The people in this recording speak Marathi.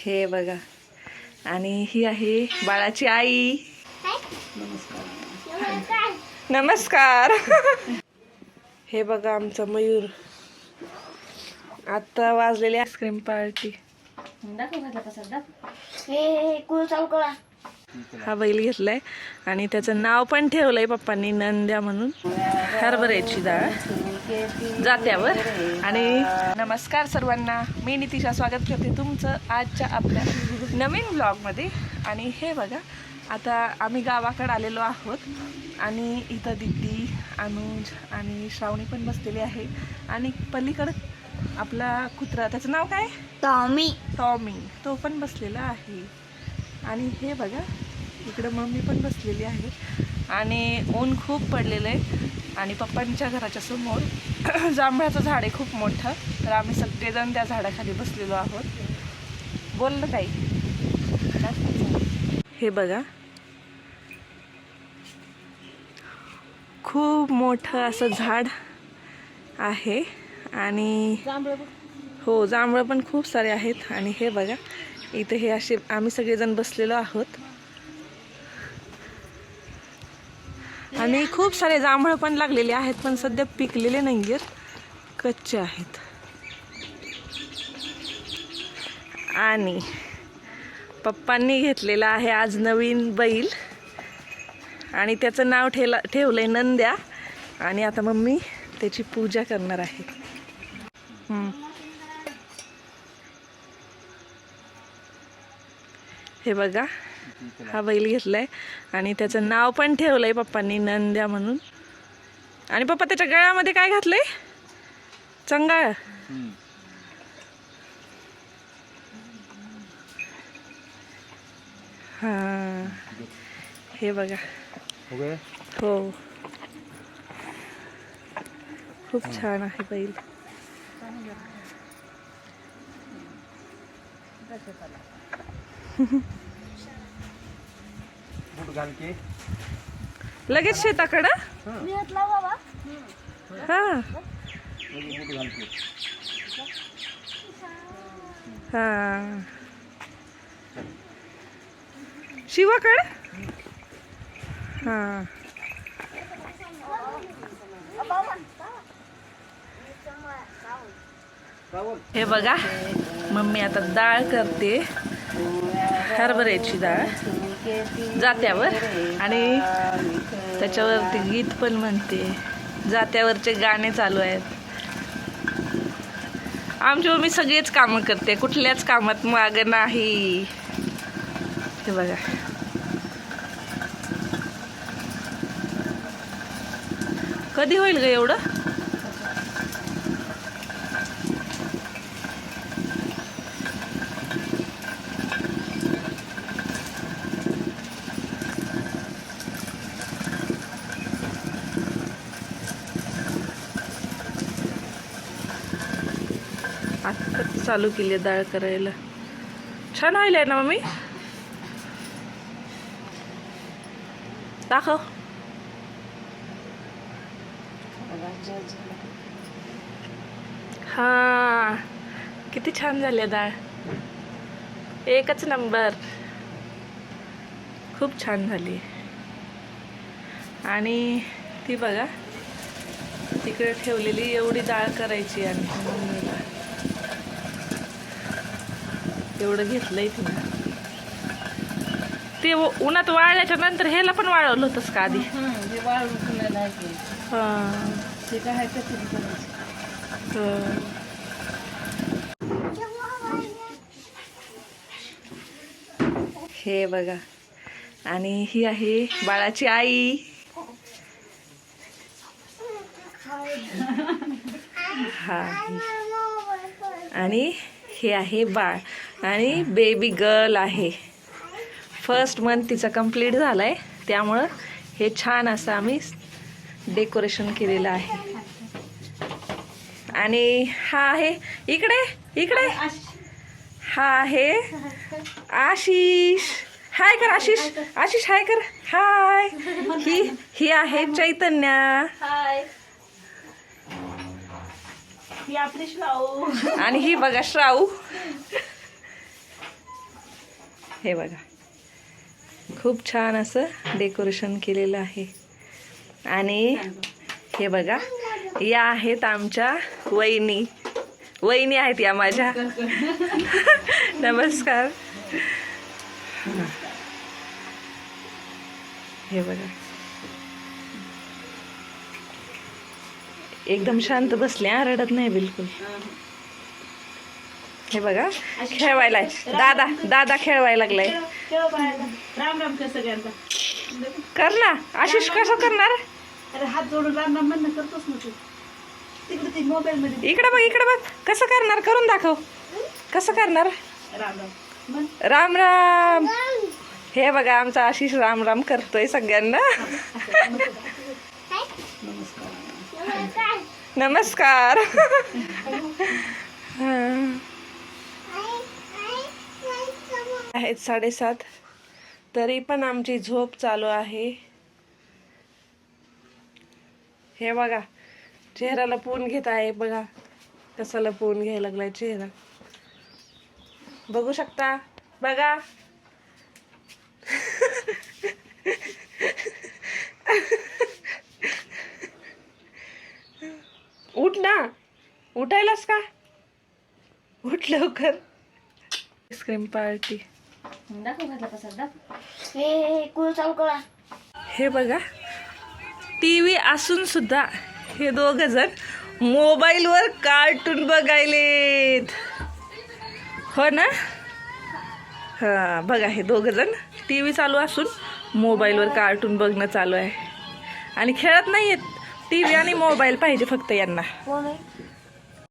हे बघा. आणि ही आहे बाळाची आई. नमस्कार. हे बघा आमचा मयूर. आता वाजलेली आईस्क्रीम पार्टी. हे कुळ चालू करा. हा बैल घेतलाय. आणि त्याचं नाव पण ठेवलंय पप्पांनी नंद्या म्हणून. हरभऱ्याची डाळ. जात्यावर आणि नमस्कार सर्वांना. मी नितिशा. स्वागत करते तुमचं आजच्या आपल्या नवीन ब्लॉगमध्ये आणि हे बघा आता आम्ही गावाकडे आलेलो आहोत. आणि इथं दिदी अनुज आणि श्रावणी पण बसलेली आहे. आणि पलीकडं आपला कुत्रा. त्याचं नाव काय? टॉमी. टॉमी. तो पण बसलेला आहे. आणि हे बघा इकडं मम्मी पण बसलेली आहे. आणि ऊन खूप पडलेलं आहे. आणि पप्पांच्या घराच्या समोर जांभळाचं झाड आहे खूप मोठं. तर आम्ही सगळेजण त्या झाडाखाली बसलेलो आहोत. बोल ना काही हे बघा. खूप मोठं असं झाड आहे. आणि हो जांभळं पण खूप सारे आहेत. आणि हे बघा इथे हे असे आम्ही सगळेजण बसलेलो आहोत. आणि खूप सारे जांभळं पण लागलेले आहेत पण सध्या पिकलेले नाही आहेत कच्चे आहेत. आणि पप्पांनी घेतलेला आहे आज नवीन बैल. आणि त्याचं नाव ठेला ठेवलं आहे नंद्या. आणि आता मम्मी त्याची पूजा करणार आहे. हे बघा हा बैल घेतलाय. आणि त्याचं नाव पण ठेवलंय पप्पांनी नंद्या म्हणून. आणि पप्पा त्याच्या गळ्यामध्ये काय घातलंय? चंगाळ. हा. हे बघा. हो. खूप छान आहे बैल. लगेच शेताकडं? हा. हा. शिवाकड? हा. हे बघा मम्मी आता डाळ करते. हरभऱ्याची डाळ जात्यावर. आणि त्याच्यावरती गीत पण म्हणते. जात्यावरचे गाणे चालू आहेत. आमची मम्मी सगळेच कामं करते. कुठल्याच कामात मागं नाही. हे बघा. कधी होईल ग एवढं आता चालू केली आहे डाळ करायला. छान व्हायला ना मम्मी? दाखव. हा किती छान झाली आहे डाळ. एकच नंबर. खूप छान झाली. आणि ती बघा तिकडे ठेवलेली एवढी डाळ करायची आणि एवढं घेतलंय तिनं. ते उन्हात वाळल्याच्या नंतर ह्याला पण वाळवलं होतंस का आधी. हे बघा. आणि ही आहे बाळाची आई. हा. आणि हे आहे बाळ. आणि बेबी गर्ल आहे. फर्स्ट मंथ तिचा कंप्लीट झाला आहे त्यामुळं हे छान असं आम्ही डेकोरेशन केलेलं आहे. आणि हा आहे इकडे इकडे. हा आहे आशिष. हाय कर आशिष. आशिष हाय कर. हाय ही ही आहे चैतन्या. हाय ही आपली श्राऊ. आणि ही बघा श्राऊ. हे बघा. खूप छान असं डेकोरेशन केलेलं आहे. आणि हे बघा या आहेत आमच्या वहिनी. वहिनी आहेत या माझ्या. नमस्कार. हे बघा. एकदम शांत बसले. हा रडत नाही बिलकुल. हे बघा खेळवायला दादा दादा खेळवायला लागलाय. राम राम कर सगळ्यांचा कर ना. आशिष कसं करणार? अरे हात जोडून राम राम म्हणणं करतोस ना तू. तिकडे ती मोबाईल मध्ये. इकडे बघ इकडे बघ. कसं करणार? करून दाखव. कसं करणार? राम राम. म्हण. राम राम. हे बघा आमचा आशिष राम राम करतोय सगळ्यांना. नमस्कार. आहेत साडेसात. तरी पण आमची झोप चालू आहे. हे बघा चेहरा लपवून घेत आहे बघा. कसा लपवून घ्यायला लागलाय चेहरा? बघू शकता? बघा उठ ना उठायलास का उठ लवकर. आईस्क्रीम पार्टी हे हे बघा टी व्ही असून सुद्धा हे दोघ जण मोबाईलवर कार्टून बघायलेत. हो ना? हां बघा हे दोघं जण टी व्ही चालू असून मोबाईलवर कार्टून बघणं चालू आहे. आणि खेळत नाही आहेत टी व्ही आणि मोबाईल पाहिजे फक्त यांना.